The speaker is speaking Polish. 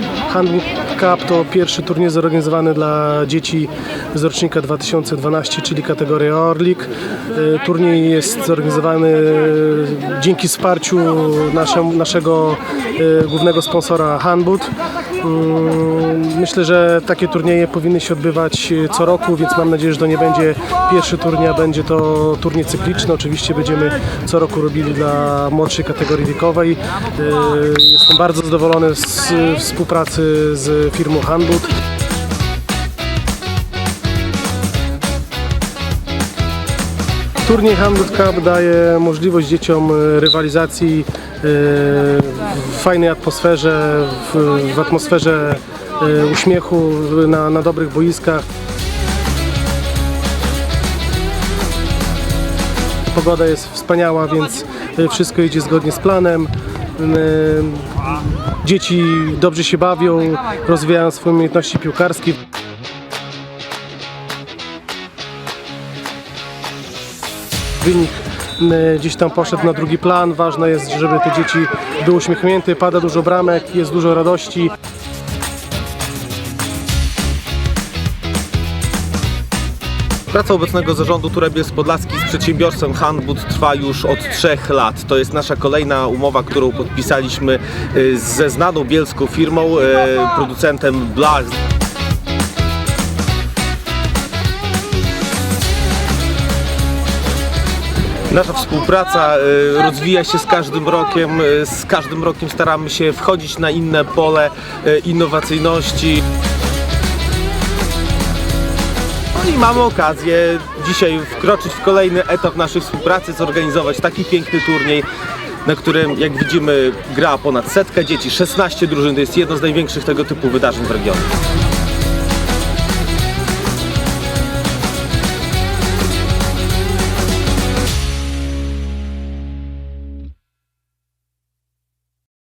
Handbook Cup to pierwszy turniej zorganizowany dla dzieci z rocznika 2012, czyli kategoria Orlik. Y, Turniej jest zorganizowany y, dzięki wsparciu naszego y, głównego sponsora. Mm, Myślę, że takie turnieje powinny się odbywać co roku, więc mam nadzieję, że to nie będzie pierwszy turniej, a będzie to turniej cykliczny. Oczywiście będziemy co roku robili dla młodszej kategorii wiekowej. Jestem bardzo zadowolony z współpracy z firmą Handbook. Turniej Handbook Cup daje możliwość dzieciom y, rywalizacji y, w fajnej atmosferze, w, atmosferze y, uśmiechu, na, na dobrych boiskach. Pogoda jest wspaniała, więc wszystko idzie zgodnie z planem. Dzieci dobrze się bawią, rozwijają swoje umiejętności piłkarskie. Wynik gdzieś tam poszedł na drugi plan. Ważne jest, żeby te dzieci były uśmiechnięte, pada dużo bramek, jest dużo radości. Praca obecnego zarządu Turebiec Podlaski z przedsiębiorstwem Handbud trwa już od trzech lat. To jest nasza kolejna umowa, którą podpisaliśmy y, ze znaną bielską firmą, y, producentem blach. Nasza współpraca y, rozwija się z każdym rokiem. Z każdym rokiem staramy się wchodzić na inne pole innowacyjności. No i mamy okazję dzisiaj wkroczyć w kolejny etap naszej współpracy, zorganizować taki piękny turniej, na którym, jak widzimy, gra ponad setka dzieci, 16 drużyn. To jest jedno z największych tego typu wydarzeń w regionie.